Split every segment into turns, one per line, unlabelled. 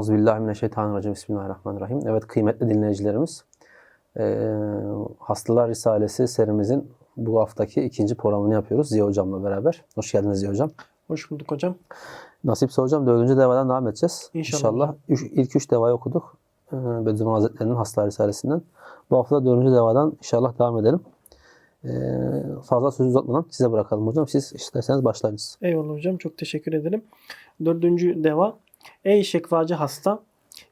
Euzubillahimineşşeytanirracim. Bismillahirrahmanirrahim. Evet kıymetli dinleyicilerimiz. eee, Hastalar Risalesi serimizin bu haftaki ikinci programını yapıyoruz Ziya Hocam'la beraber. Hoş geldiniz Ziya Hocam.
Hoş bulduk hocam.
Nasipse Hocam dördüncü devadan devam edeceğiz.
İnşallah
Üç, ilk üç devayı okuduk. Ee, Bediüzzaman Hazretleri'nin Hastalar Risalesi'nden. Bu hafta dördüncü devadan inşallah devam edelim. Ee, fazla sözü uzatmadan size bırakalım hocam. Siz isterseniz başlayınız.
Eyvallah hocam. Çok teşekkür ederim. Dördüncü deva. Ey şekvacı hasta.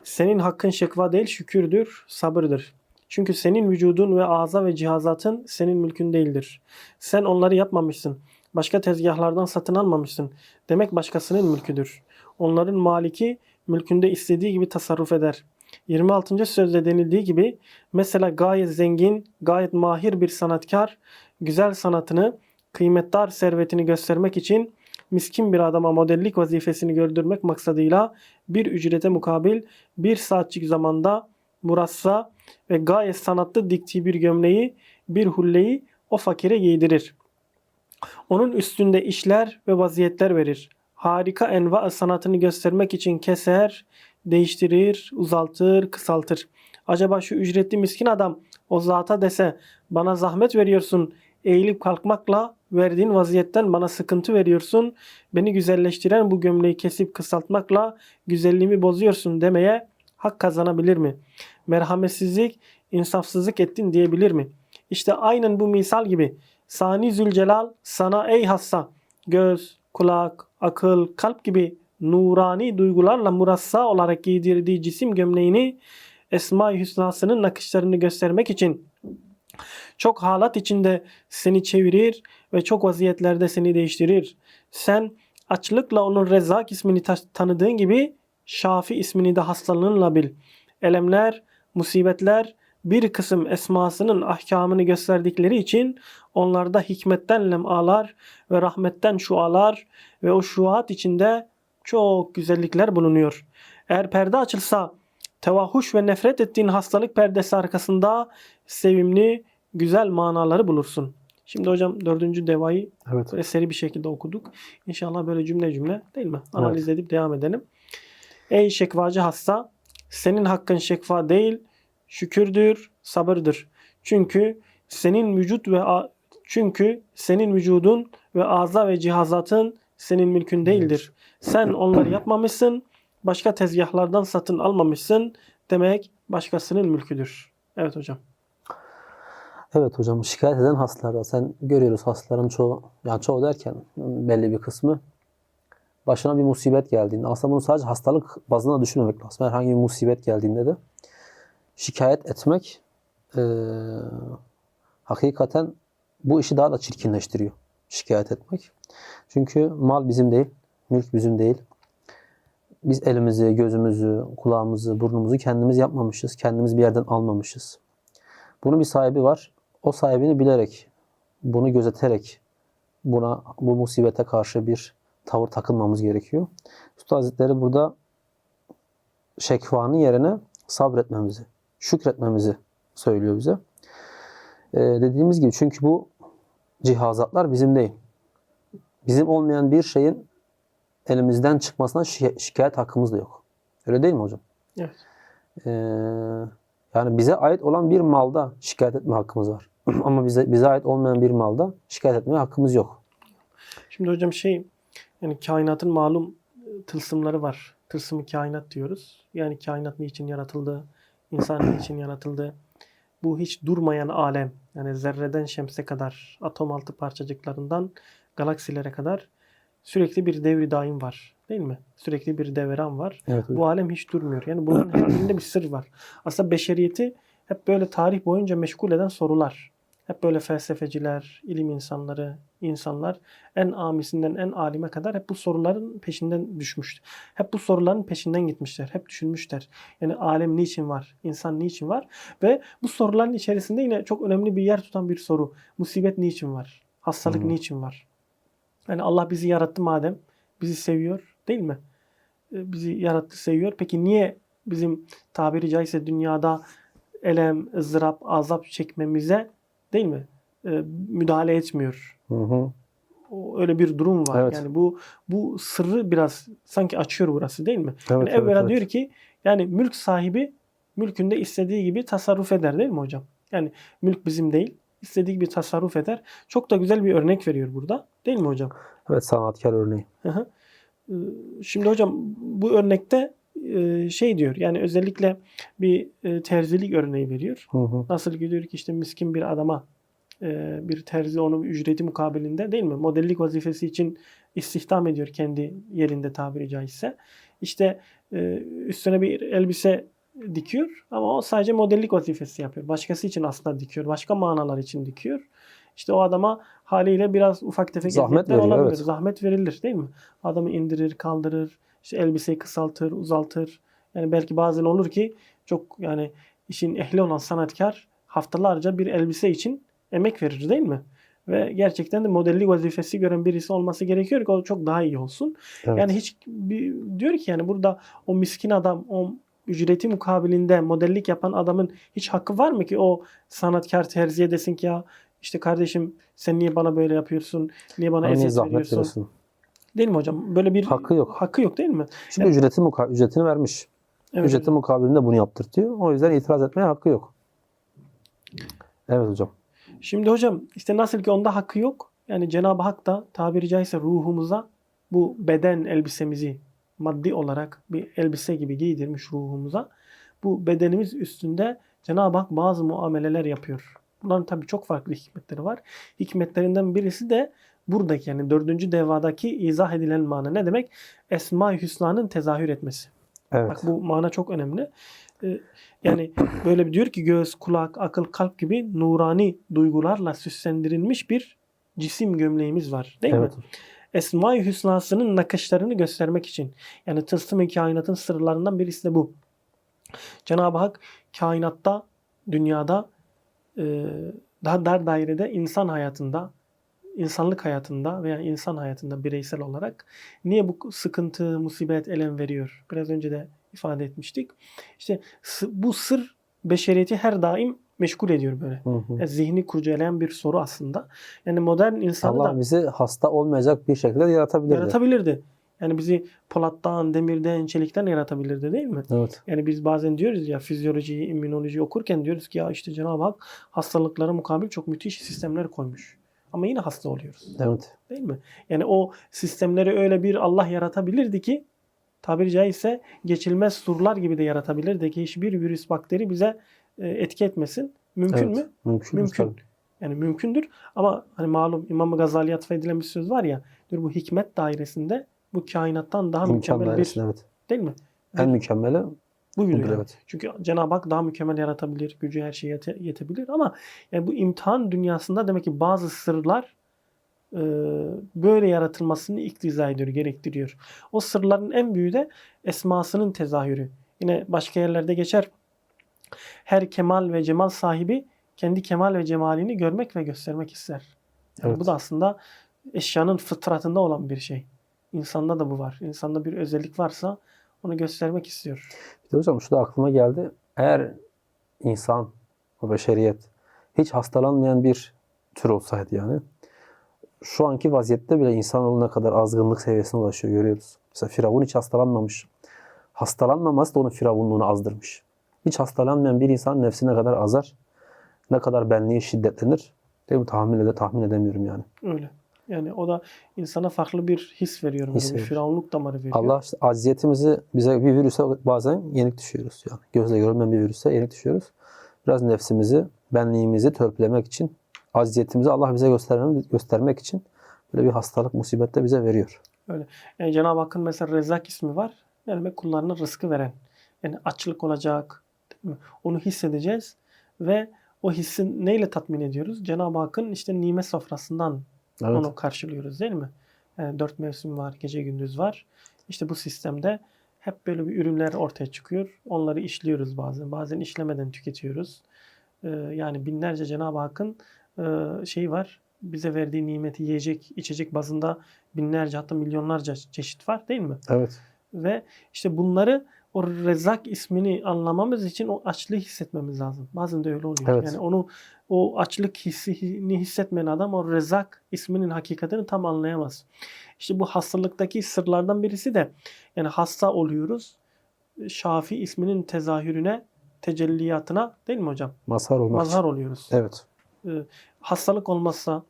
Senin hakkın şekva değil şükürdür, sabırdır. Çünkü senin vücudun ve ağza ve cihazatın senin mülkün değildir. Sen onları yapmamışsın. Başka tezgahlardan satın almamışsın. Demek başkasının mülküdür. Onların maliki mülkünde istediği gibi tasarruf eder. 26. sözde denildiği gibi mesela gayet zengin, gayet mahir bir sanatkar güzel sanatını, kıymetdar servetini göstermek için miskin bir adama modellik vazifesini gördürmek maksadıyla bir ücrete mukabil bir saatçik zamanda murassa ve gayet sanatlı diktiği bir gömleği, bir hulleyi o fakire giydirir. Onun üstünde işler ve vaziyetler verir. Harika enva sanatını göstermek için keser, değiştirir, uzaltır, kısaltır. Acaba şu ücretli miskin adam o zata dese bana zahmet veriyorsun, eğilip kalkmakla verdiğin vaziyetten bana sıkıntı veriyorsun, beni güzelleştiren bu gömleği kesip kısaltmakla güzelliğimi bozuyorsun demeye hak kazanabilir mi? Merhametsizlik, insafsızlık ettin diyebilir mi? İşte aynen bu misal gibi Sani Zülcelal sana ey hassa göz, kulak, akıl, kalp gibi nurani duygularla murassa olarak giydirdiği cisim gömleğini Esma-i Hüsna'sının nakışlarını göstermek için çok halat içinde seni çevirir ve çok vaziyetlerde seni değiştirir. Sen açlıkla onun Rezzak ismini ta- tanıdığın gibi Şafi ismini de hastalığınla bil. Elemler, musibetler bir kısım esmasının ahkamını gösterdikleri için onlarda hikmetten lemalar ve rahmetten şualar ve o şuat içinde çok güzellikler bulunuyor. Eğer perde açılsa tevahuş ve nefret ettiğin hastalık perdesi arkasında sevimli, güzel manaları bulursun. Şimdi hocam dördüncü devayı
Evet.
böyle seri bir şekilde okuduk. İnşallah böyle cümle cümle değil mi? Analiz edip devam edelim. Ey şekvacı hasta, senin hakkın şekva değil, şükürdür, sabırdır. Çünkü senin vücut ve çünkü senin vücudun ve ağza ve cihazatın senin mülkün değildir. Sen onları yapmamışsın, başka tezgahlardan satın almamışsın. Demek başkasının mülküdür. Evet hocam.
Evet hocam şikayet eden hastalarda sen görüyoruz hastaların çoğu yani çoğu derken belli bir kısmı başına bir musibet geldiğinde aslında bunu sadece hastalık bazında düşünmemek lazım. Herhangi bir musibet geldiğinde de şikayet etmek eee, hakikaten bu işi daha da çirkinleştiriyor. Şikayet etmek. Çünkü mal bizim değil, mülk bizim değil. Biz elimizi, gözümüzü, kulağımızı, burnumuzu kendimiz yapmamışız. Kendimiz bir yerden almamışız. Bunun bir sahibi var. O sahibini bilerek, bunu gözeterek buna bu musibete karşı bir tavır takılmamız gerekiyor. Üstad Hazretleri burada şekvanın yerine sabretmemizi, şükretmemizi söylüyor bize. Ee, dediğimiz gibi çünkü bu cihazatlar bizim değil. Bizim olmayan bir şeyin elimizden çıkmasına şi- şikayet hakkımız da yok. Öyle değil mi hocam?
Evet.
Ee, yani bize ait olan bir malda şikayet etme hakkımız var. Ama bize bize ait olmayan bir malda şikayet etmeye hakkımız yok.
Şimdi hocam şey yani kainatın malum e, tılsımları var. Tılsımı kainat diyoruz. Yani kainat niçin yaratıldı? İnsan niçin yaratıldı? Bu hiç durmayan alem. Yani zerreden şemse kadar, atom altı parçacıklarından galaksilere kadar sürekli bir devri daim var. Değil mi? Sürekli bir devran var.
Evet
Bu alem hiç durmuyor. Yani bunun her birinde bir sır var. Aslında beşeriyeti hep böyle tarih boyunca meşgul eden sorular. Hep böyle felsefeciler, ilim insanları, insanlar en amisinden en alime kadar hep bu soruların peşinden düşmüştür. Hep bu soruların peşinden gitmişler. Hep düşünmüşler. Yani alem niçin var? İnsan niçin var? Ve bu soruların içerisinde yine çok önemli bir yer tutan bir soru. Musibet niçin var? Hastalık
Hı.
niçin var? Yani Allah bizi yarattı madem. Bizi seviyor değil mi? E, Bizi yarattı, seviyor. Peki niye bizim tabiri caizse dünyada elem, ızdırap, azap çekmemize değil mi? E, müdahale etmiyor.
Hı hı.
öyle bir durum var.
Evet.
Yani bu bu sırrı biraz sanki açıyor burası değil mi?
Evet,
Yani
evet,
evvela
evet.
diyor ki yani mülk sahibi mülkünde istediği gibi tasarruf eder değil mi hocam? Yani mülk bizim değil. İstediği gibi tasarruf eder. Çok da güzel bir örnek veriyor burada. Değil mi hocam?
Evet sanatkar örneği.
Hı hı. Ee, Şimdi hocam bu örnekte e, şey diyor yani özellikle bir e, terzilik örneği veriyor.
Hı hı.
Nasıl ki diyor ki işte miskin bir adama e, bir terzi onun ücreti mukabilinde değil mi? Modellik vazifesi için istihdam ediyor kendi yerinde tabiri caizse. İşte üstüne bir elbise dikiyor ama o sadece modellik vazifesi yapıyor. Başkası için aslında dikiyor. Başka manalar için dikiyor. İşte o adama haliyle biraz ufak tefek
Zahmet veriyor,
olabilir.
evet.
Zahmet verilir değil mi? Adamı indirir, kaldırır, işte elbiseyi kısaltır, uzaltır. Yani belki bazen olur ki çok yani işin ehli olan sanatkar haftalarca bir elbise için emek verir değil mi? Ve gerçekten de modellik vazifesi gören birisi olması gerekiyor ki o çok daha iyi olsun.
Evet.
Yani hiç bir, diyor ki yani burada o miskin adam o ücreti mukabilinde modellik yapan adamın hiç hakkı var mı ki o sanatkar terziye desin ki ya işte kardeşim sen niye bana böyle yapıyorsun? Niye bana
Hani
veriyorsun?
veriyorsun.
Değil mi hocam? Böyle bir
Hakkı yok.
Hakkı yok değil mi?
Çünkü ücreti muka- ücretini vermiş.
Evet,
Ücreti
hocam.
mukabilinde bunu yaptırtıyor. O yüzden itiraz etmeye hakkı yok. Evet hocam.
Şimdi hocam işte nasıl ki onda hakkı yok. Yani Cenab-ı Hak da tabiri caizse ruhumuza bu beden elbisemizi maddi olarak bir elbise gibi giydirmiş ruhumuza. Bu bedenimiz üstünde Cenab-ı Hak bazı muameleler yapıyor. Bunların tabii çok farklı hikmetleri var. Hikmetlerinden birisi de buradaki yani dördüncü devadaki izah edilen mana ne demek? Esma-i Hüsna'nın tezahür etmesi.
Evet.
Bak bu mana çok önemli. Ee, yani böyle bir diyor ki göz, kulak, akıl, kalp gibi nurani duygularla süslendirilmiş bir cisim gömleğimiz var. Değil
evet.
mi? Esma-i Hüsna'sının nakışlarını göstermek için. Yani tılsım-ı kainatın sırlarından birisi de bu. Cenab-ı Hak kainatta, dünyada e, daha dar dairede insan hayatında, insanlık hayatında veya insan hayatında bireysel olarak niye bu sıkıntı, musibet, elem veriyor? Biraz önce de ifade etmiştik. İşte bu sır beşeriyeti her daim meşgul ediyor böyle.
Hı hı.
Yani zihni kurcalayan bir soru aslında. Yani modern insanı
Allah
da
bizi hasta olmayacak bir şekilde yaratabilirdi.
yaratabilirdi. Yani bizi polattan, demirden, çelikten yaratabilirdi değil mi?
Evet.
Yani biz bazen diyoruz ya fizyolojiyi, immünolojiyi okurken diyoruz ki ya işte Cenab-ı Hak hastalıklara mukabil çok müthiş sistemler koymuş. Ama yine hasta oluyoruz.
Evet.
Değil mi? Yani o sistemleri öyle bir Allah yaratabilirdi ki tabiri caizse geçilmez surlar gibi de yaratabilirdi ki hiçbir virüs bakteri bize etki etmesin. Mümkün
evet.
mü?
Mümkün.
Mümkün.
tabii.
Yani mümkündür ama hani malum İmam-ı Gazali'ye atfedilen bir söz var ya diyor bu hikmet dairesinde bu kainattan daha
İmkan
mükemmel bir
evet.
değil mi?
En mükemmeli
Buydu yani.
evet.
Çünkü Cenab-ı Hak daha mükemmel yaratabilir, gücü her şeye yete- yetebilir ama yani bu imtihan dünyasında demek ki bazı sırlar e, böyle yaratılmasını iktiza ediyor, gerektiriyor. O sırların en büyüğü de esmasının tezahürü. Yine başka yerlerde geçer. Her kemal ve cemal sahibi kendi kemal ve cemalini görmek ve göstermek ister. Yani
Evet.
Bu da aslında eşyanın fıtratında olan bir şey. İnsanda da bu var. İnsanda bir özellik varsa onu göstermek istiyor.
Bir de hocam şu da aklıma geldi. Eğer insan, o beşeriyet hiç hastalanmayan bir tür olsaydı yani şu anki vaziyette bile insanoğlu ne kadar azgınlık seviyesine ulaşıyor görüyoruz. Mesela Firavun hiç hastalanmamış. Hastalanmaması da onun firavunluğunu azdırmış. Hiç hastalanmayan bir insan nefsine kadar azar, ne kadar benliği şiddetlenir. Değil mi? Tahmin, ede, tahmin edemiyorum yani.
Öyle. Yani o da insana farklı bir his veriyor.
His veriyor.
firavunluk damarı veriyor.
Allah işte aziyetimizi bize bir virüse bazen yenik düşüyoruz yani. Gözle görülmeyen bir virüse yenik düşüyoruz. Biraz nefsimizi, benliğimizi törpülemek için aziyetimizi Allah bize göstermek, göstermek için böyle bir hastalık, musibet de bize veriyor.
Yani Cenab-ı Hakk'ın mesela Rezzak ismi var. Ne demek? Kullarına rızkı veren. Yani açlık olacak. Mi? Onu hissedeceğiz ve o hissi neyle tatmin ediyoruz? Cenab-ı Hakk'ın işte nimet sofrasından
Evet.
onu karşılıyoruz değil mi? Yani dört mevsim var, gece gündüz var. İşte bu sistemde hep böyle bir ürünler ortaya çıkıyor. Onları işliyoruz bazen. Bazen işlemeden tüketiyoruz. Ee, yani binlerce Cenab-ı Hakk'ın e, şeyi var. Bize verdiği nimeti yiyecek, içecek bazında binlerce hatta milyonlarca çeşit var değil mi?
Evet.
Ve işte bunları o Rezzak ismini anlamamız için o açlığı hissetmemiz lazım. Bazen de öyle oluyor.
Evet.
Yani onu o açlık hissini hissetmeyen adam o Rezzak isminin hakikatini tam anlayamaz. İşte bu hastalıktaki sırlardan birisi de yani hasta oluyoruz. Şafi isminin tezahürüne, tecelliyatına değil mi hocam?
Mazhar olmak
Mazhar oluyoruz.
Evet.
Hastalık olmazsa,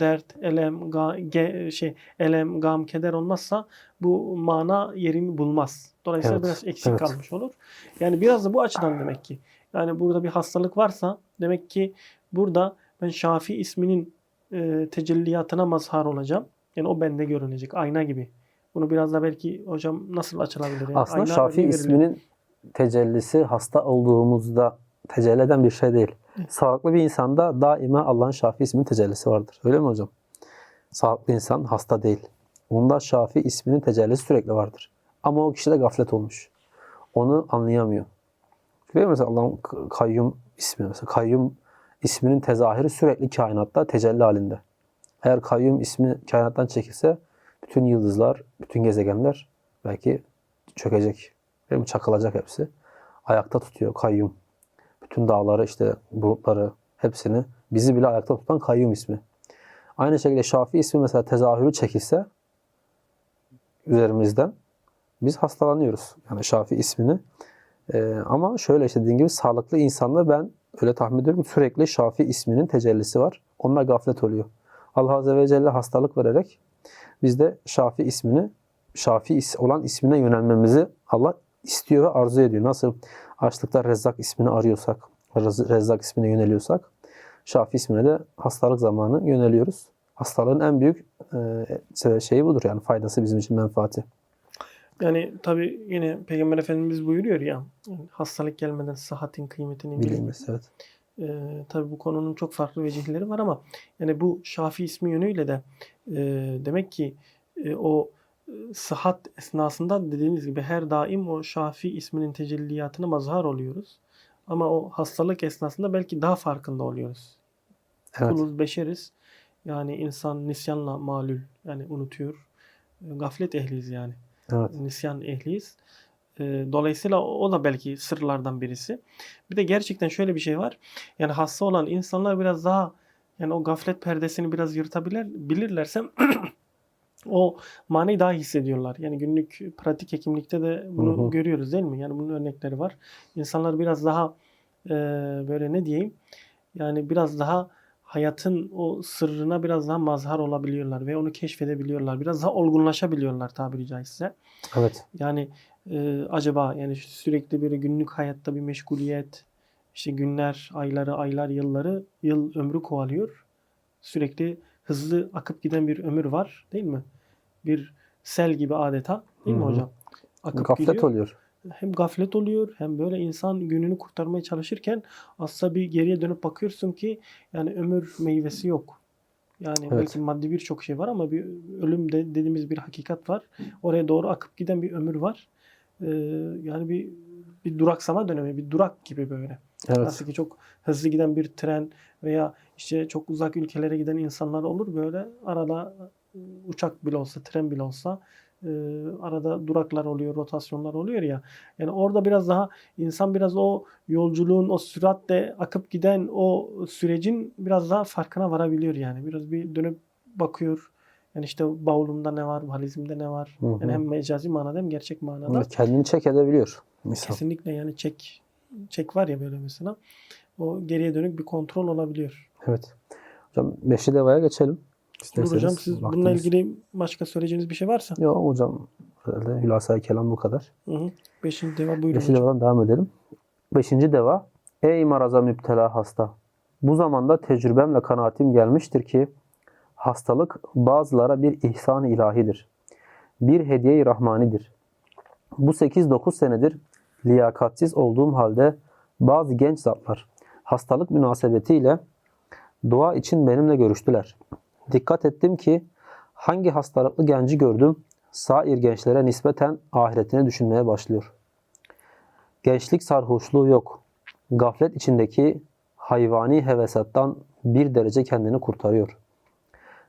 dert, elem, ga- ge- şey, elem, gam, keder olmazsa bu mana yerini bulmaz. Dolayısıyla
Evet,
biraz eksik
evet.
kalmış olur. Yani biraz da bu açıdan demek ki. Yani burada bir hastalık varsa demek ki burada ben Şafi isminin e, tecelliyatına mazhar olacağım. Yani o bende görünecek. Ayna gibi. Bunu biraz da belki hocam nasıl açılabilir? Yani
Aslında
ayna veriliyor.
isminin tecellisi hasta olduğumuzda tecelli eden bir şey değil. Sağlıklı bir insanda daima Allah'ın Şafii isminin tecellisi vardır. Öyle mi hocam? Sağlıklı insan hasta değil. Onda Şafii isminin tecellisi sürekli vardır. Ama o kişide gaflet olmuş. Onu anlayamıyor. Çünkü mesela Allah'ın kayyum ismi mesela kayyum isminin tezahürü sürekli kainatta tecelli halinde. Eğer kayyum ismi kainattan çekilse bütün yıldızlar, bütün gezegenler belki çökecek. Değil mi? Çakılacak hepsi. Ayakta tutuyor kayyum. Bütün dağları işte bulutları hepsini bizi bile ayakta tutan kayyum ismi. Aynı şekilde Şafii ismi mesela tezahürü çekilse üzerimizden biz hastalanıyoruz. Yani Şafii ismini. Ee, ama şöyle işte dediğim gibi sağlıklı insanda ben öyle tahmin ediyorum sürekli Şafii isminin tecellisi var. Onunla gaflet oluyor. Allah Azze ve Celle hastalık vererek bizde Şafi ismini Şafi olan ismine yönelmemizi Allah istiyor ve arzu ediyor. Nasıl açlıkta Rezzak ismini arıyorsak, Rez- Rezzak ismine yöneliyorsak Şafi ismine de hastalık zamanı yöneliyoruz. Hastalığın en büyük e, şeyi budur yani faydası bizim için menfaati.
Yani tabi yine Peygamber Efendimiz buyuruyor ya hastalık gelmeden sıhhatin kıymetini bilin.
Bilinmesi evet.
Ee, tabii bu konunun çok farklı vecihleri var ama yani bu Şafi ismi yönüyle de e, demek ki e, o e, sıhhat esnasında dediğiniz gibi her daim o Şafi isminin tecelliyatına mazhar oluyoruz. Ama o hastalık esnasında belki daha farkında oluyoruz.
Evet.
Kuluz beşeriz. Yani insan nisyanla malul yani unutuyor. Gaflet ehliyiz yani
Evet.
nisyan ehliyiz. E, Dolayısıyla o da belki sırlardan birisi. Bir de gerçekten şöyle bir şey var. Yani hasta olan insanlar biraz daha yani o gaflet perdesini biraz yırtabilir bilirlerse o manayı daha hissediyorlar. Yani günlük pratik hekimlikte de bunu
Hı hı.
görüyoruz değil mi? Yani bunun örnekleri var. İnsanlar biraz daha e, böyle ne diyeyim? Yani biraz daha hayatın o sırrına biraz daha mazhar olabiliyorlar ve onu keşfedebiliyorlar. Biraz daha olgunlaşabiliyorlar tabiri caizse.
Evet.
Yani e, acaba yani sürekli böyle günlük hayatta bir meşguliyet, işte günler, ayları, aylar, yılları, yıl ömrü kovalıyor. Sürekli hızlı akıp giden bir ömür var değil mi? Bir sel gibi adeta değil mi
Hı hı.
hocam? Akıp
Gaflet
gidiyor.
oluyor.
Hem gaflet oluyor hem böyle insan gününü kurtarmaya çalışırken aslında bir geriye dönüp bakıyorsun ki yani ömür meyvesi yok. Yani
Evet.
belki maddi birçok şey var ama bir ölüm de dediğimiz bir hakikat var. Oraya doğru akıp giden bir ömür var. Ee, yani bir bir duraksama dönemi, bir durak gibi böyle.
Evet.
Nasıl ki çok hızlı giden bir tren veya işte çok uzak ülkelere giden insanlar olur böyle arada e, uçak bile olsa, tren bile olsa e, arada duraklar oluyor, rotasyonlar oluyor ya. Yani orada biraz daha insan biraz o yolculuğun o süratle akıp giden o sürecin biraz daha farkına varabiliyor yani. Biraz bir dönüp bakıyor. Yani işte bavulumda ne var, valizimde ne var.
Hı hı.
Yani hem mecazi manada hem gerçek manada.
Evet, Kendini çek edebiliyor insan.
Kesinlikle yani çek çek var ya böyle mesela. O geriye dönük bir kontrol olabiliyor.
Evet. Hocam beşi devaya geçelim.
Olur
İsterseniz
hocam siz bununla ilgili başka söyleyeceğiniz bir şey varsa.
Yok hocam herhalde hülasa kelam bu kadar.
Hı hı. Beşinci deva buyurun
Beşinci
hocam.
devadan devam edelim. Beşinci deva. Ey maraza müptela hasta. Bu zamanda tecrübemle kanaatim gelmiştir ki hastalık bazılara bir ihsan ilahidir. Bir hediye-i rahmanidir. Bu 8-9 senedir liyakatsiz olduğum halde bazı genç zatlar hastalık münasebetiyle dua için benimle görüştüler. Dikkat ettim ki hangi hastalıklı genci gördüm sair gençlere nispeten ahiretini düşünmeye başlıyor. Gençlik sarhoşluğu yok. Gaflet içindeki hayvani hevesattan bir derece kendini kurtarıyor.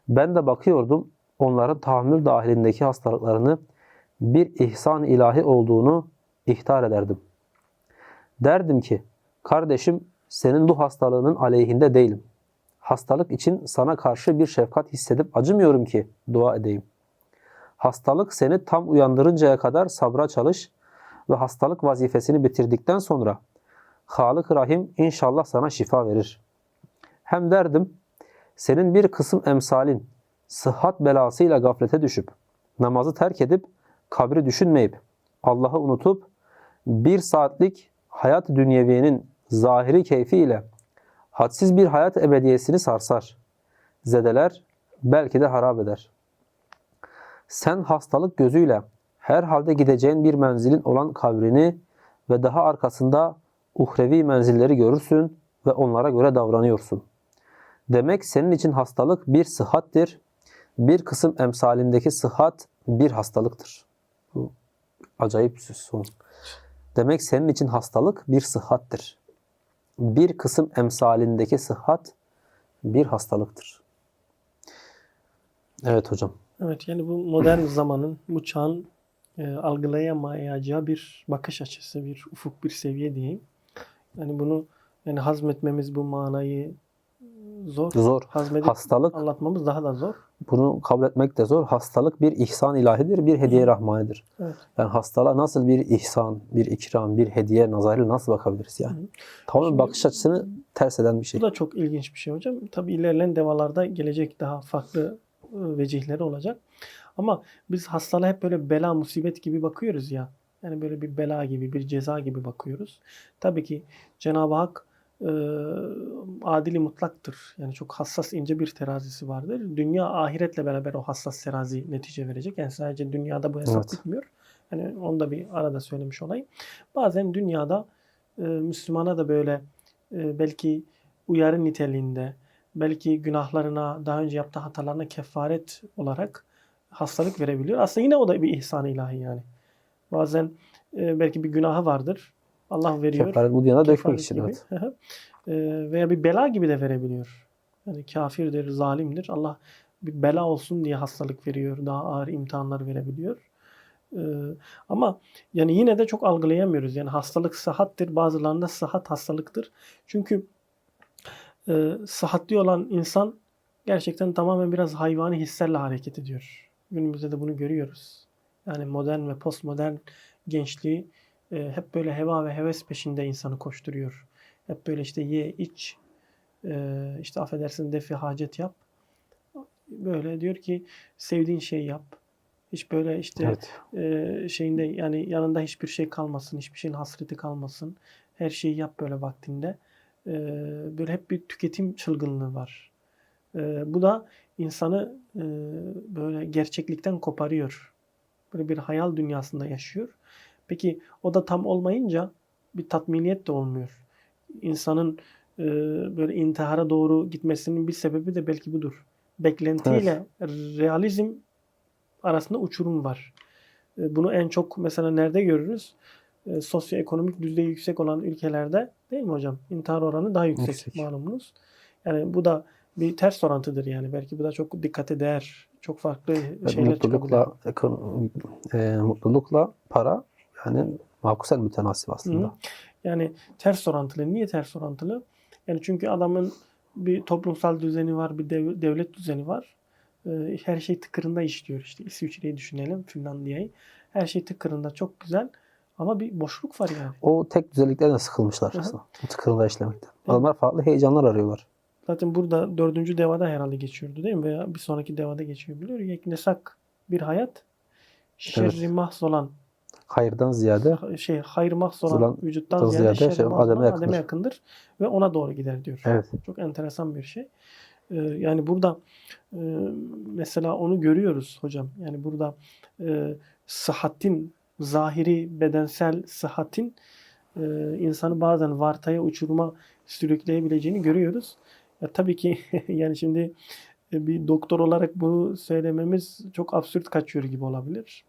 Ben de bakıyordum onların tahammül dahilindeki hastalıklarını bir ihsan ilahi olduğunu ihtar ederdim. Derdim ki, kardeşim senin bu hastalığının aleyhinde değilim. Hastalık için sana karşı bir şefkat hissedip acımıyorum ki dua edeyim. Hastalık seni tam uyandırıncaya kadar sabra çalış ve hastalık vazifesini bitirdikten sonra Halık Rahim inşallah sana şifa verir. Hem derdim senin bir kısım emsalin sıhhat belasıyla gaflete düşüp namazı terk edip kabri düşünmeyip Allah'ı unutup bir saatlik hayat dünyeviyenin zahiri keyfiyle hadsiz bir hayat ebediyesini sarsar. Zedeler, belki de harap eder. Sen hastalık gözüyle herhalde gideceğin bir menzilin olan kabrini ve daha arkasında uhrevi menzilleri görürsün ve onlara göre davranıyorsun. Demek senin için hastalık bir sıhhattir. Bir kısım emsalindeki sıhhat bir hastalıktır. Bu acayip bir son. Demek senin için hastalık bir sıhhattir. Bir kısım emsalindeki sıhhat bir hastalıktır. Evet hocam.
Evet yani bu modern zamanın, bu çağın e, algılayamayacağı bir bakış açısı, bir ufuk, bir seviye diyeyim. Yani bunu yani hazmetmemiz bu manayı zor.
Zor.
Hazmedip
Hastalık
anlatmamız daha da zor.
bunu kabul etmek de zor. Hastalık bir ihsan ilahidir, bir hediye rahmanidir.
Evet.
Yani hastalığa nasıl bir ihsan, bir ikram, bir hediye nazarıyla nasıl bakabiliriz yani?
Hı.
Tamamen
Şimdi-
bakış açısını ters eden bir şey.
Bu da çok ilginç bir şey hocam. Tabii ilerleyen devalarda gelecek daha farklı e, vecihleri olacak. Ama biz hastalığa hep böyle bela musibet gibi bakıyoruz ya. Yani böyle bir bela gibi, bir ceza gibi bakıyoruz. Tabii ki Cenab-ı Hak e, adili mutlaktır. Yani çok hassas ince bir terazisi vardır. Dünya ahiretle beraber o hassas terazi netice verecek. Yani sadece dünyada bu hesap
Evet.
bitmiyor. Yani onu da bir arada söylemiş olayım. Bazen dünyada e, Müslümana da böyle e, belki uyarı niteliğinde, belki günahlarına, daha önce yaptığı hatalarına kefaret olarak hastalık verebiliyor. Aslında yine o da bir ihsan ilahi yani. Bazen e, belki bir günahı vardır. Allah veriyor.
Kefaret bu dünyada dökmek için.
gibi.
Evet.
Hı hı. E, veya bir bela gibi de verebiliyor. Yani kafirdir, zalimdir. Allah bir bela olsun diye hastalık veriyor. Daha ağır imtihanlar verebiliyor. E, ama yani yine de çok algılayamıyoruz. Yani hastalık sıhhattir. Bazılarında sıhhat hastalıktır. Çünkü e, sıhhatli olan insan gerçekten tamamen biraz hayvani hislerle hareket ediyor. Günümüzde de bunu görüyoruz. Yani modern ve postmodern gençliği e, hep böyle heva ve heves peşinde insanı koşturuyor. Hep böyle işte ye, iç, e, işte affedersin defi hacet yap. Böyle diyor ki sevdiğin şeyi yap. Hiç böyle işte
Evet.
e, şeyinde yani yanında hiçbir şey kalmasın, hiçbir şeyin hasreti kalmasın. Her şeyi yap böyle vaktinde. E, böyle hep bir tüketim çılgınlığı var. E, bu da insanı e, böyle gerçeklikten koparıyor. Böyle bir hayal dünyasında yaşıyor. Peki o da tam olmayınca bir tatminiyet de olmuyor. İnsanın e, böyle intihara doğru gitmesinin bir sebebi de belki budur. Beklentiyle realizm arasında uçurum var. E, Bunu en çok mesela nerede görürüz? E, sosyoekonomik düzeyi yüksek olan ülkelerde değil mi hocam? İntihar oranı daha yüksek,
Yüksek.
malumunuz. Yani bu da bir ters orantıdır yani. Belki bu da çok dikkate değer. Çok farklı
Evet,
şeyler çıkabilir.
mutlulukla ekon- e, mutlulukla para yani makusel mütenasip aslında.
Hı. Yani ters orantılı. Niye ters orantılı? Yani çünkü adamın bir toplumsal düzeni var, bir dev- devlet düzeni var. Ee, her şey tıkırında işliyor. İşte İsviçre'yi düşünelim, Finlandiya'yı. Her şey tıkırında çok güzel ama bir boşluk var yani.
O tek düzeliklerden sıkılmışlar
Hı hı.
aslında. Tıkırında işlemekten. Adamlar farklı heyecanlar arıyorlar.
Zaten burada dördüncü devada herhalde geçiyordu değil mi? Veya bir sonraki devada geçiyor biliyor. Yeknesak bir hayat. Şerri mahz olan
Hayırdan ziyade
şey hayır mahz olan vücuttan
ziyade
ziyade,
şey,
mahz
Adem'e yakındır.
Adem'e yakındır ve ona doğru gider diyor.
evet.
Çok enteresan bir şey. Ee, yani burada e, mesela onu görüyoruz hocam. Yani burada e, sıhhatin, zahiri bedensel sıhhatin e, insanı bazen vartaya uçuruma sürükleyebileceğini görüyoruz. Ya tabii ki yani şimdi e, bir doktor olarak bunu söylememiz çok absürt kaçıyor gibi olabilir.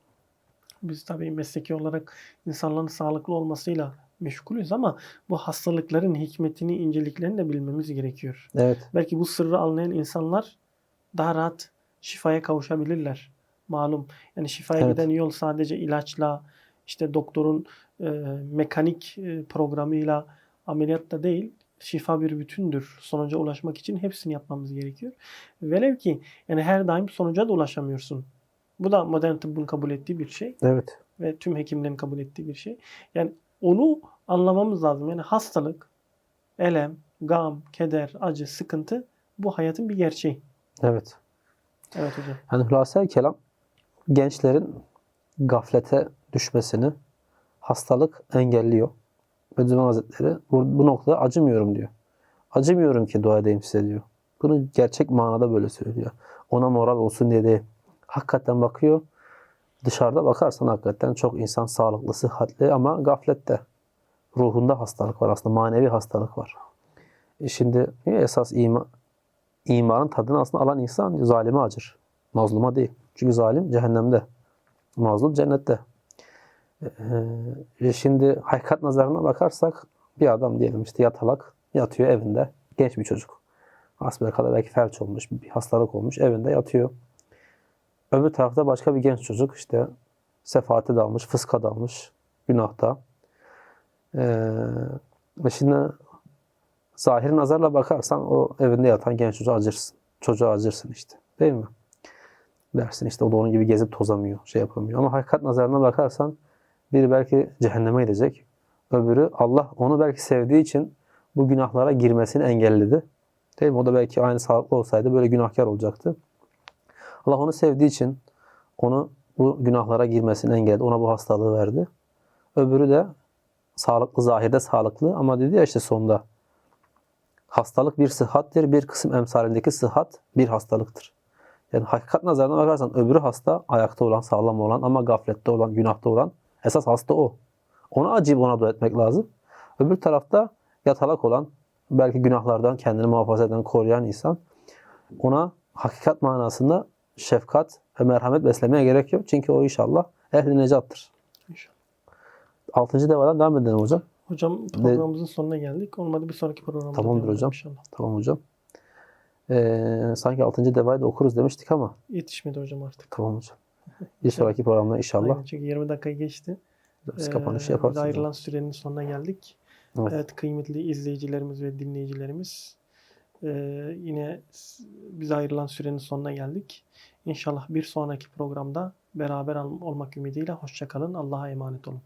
Biz tabii mesleki olarak insanların sağlıklı olmasıyla meşgulüz ama bu hastalıkların hikmetini, inceliklerini de bilmemiz gerekiyor.
Evet.
Belki bu sırrı anlayan insanlar daha rahat şifaya kavuşabilirler. Malum yani şifaya
Evet.
giden yol sadece ilaçla işte doktorun e, mekanik e, programıyla ameliyat da değil. Şifa bir bütündür. Sonuca ulaşmak için hepsini yapmamız gerekiyor. Velev ki yani her daim sonuca da ulaşamıyorsun. Bu da modern tıbbın kabul ettiği bir şey
Evet.
ve tüm hekimlerin kabul ettiği bir şey. Yani onu anlamamız lazım. Yani hastalık, elem, gam, keder, acı, sıkıntı bu hayatın bir gerçeği.
Evet.
Evet hocam.
Yani hülasa kelam gençlerin gaflete düşmesini hastalık engelliyor. Bediüzzaman Hazretleri bu, bu noktada acımıyorum diyor. Acımıyorum ki dua edeyim size diyor. Bunu gerçek manada böyle söylüyor. Ona moral olsun diye değil. Hakikaten bakıyor. Dışarıda bakarsan hakikaten çok insan sağlıklı, sıhhatli ama gaflette. Ruhunda hastalık var aslında. Manevi hastalık var. E şimdi esas ima, imanın tadını aslında alan insan zalime acır. Mazluma değil. Çünkü zalim cehennemde. Mazlum cennette. Ee, şimdi hakikat nazarına bakarsak bir adam diyelim işte yatalak yatıyor evinde. Genç bir çocuk. Hasbelkader belki felç olmuş, bir hastalık olmuş. Evinde yatıyor. Öbür tarafta başka bir genç çocuk işte sefate dalmış, fıska dalmış, günahta. Ee, şimdi zahir nazarla bakarsan o evinde yatan genç çocuğa acırsın. Çocuğa acırsın işte. Değil mi? Dersin işte o da onun gibi gezip tozamıyor, şey yapamıyor. Ama hakikat nazarına bakarsan biri belki cehenneme gidecek. Öbürü Allah onu belki sevdiği için bu günahlara girmesini engelledi. Değil mi? O da belki aynı sağlıklı olsaydı böyle günahkar olacaktı. Allah onu sevdiği için onu bu günahlara girmesini engelledi. Ona bu hastalığı verdi. Öbürü de sağlıklı, zahirde sağlıklı ama dedi ya işte sonda hastalık bir sıhhattir. Bir kısım emsalindeki sıhhat bir hastalıktır. Yani hakikat nazarına bakarsan öbürü hasta, ayakta olan, sağlam olan ama gaflette olan, günahta olan esas hasta o. Ona acıyıp ona dua etmek lazım. Öbür tarafta yatalak olan, belki günahlardan kendini muhafaza eden, koruyan insan ona hakikat manasında şefkat ve merhamet beslemeye gerek yok. Çünkü o inşallah ehli necattır.
İnşallah.
Altıncı devadan devam edelim hocam.
Hocam programımızın sonuna geldik. Olmadı bir sonraki programda.
Tamamdır hocam.
inşallah.
Tamam hocam. Ee, sanki altıncı devayı da okuruz demiştik ama
Yetişmedi hocam artık.
tamam hocam. Bir sonraki programda inşallah
Aynen, çünkü 20 dakikayı geçti.
biz
Ee,
kapanışı yaparız. hocam.
ayrılan sürenin sonuna geldik.
Evet.
Evet kıymetli izleyicilerimiz ve dinleyicilerimiz ee, yine s- biz ayrılan sürenin sonuna geldik. İnşallah bir sonraki programda beraber ol- olmak ümidiyle hoşçakalın. Allah'a emanet olun.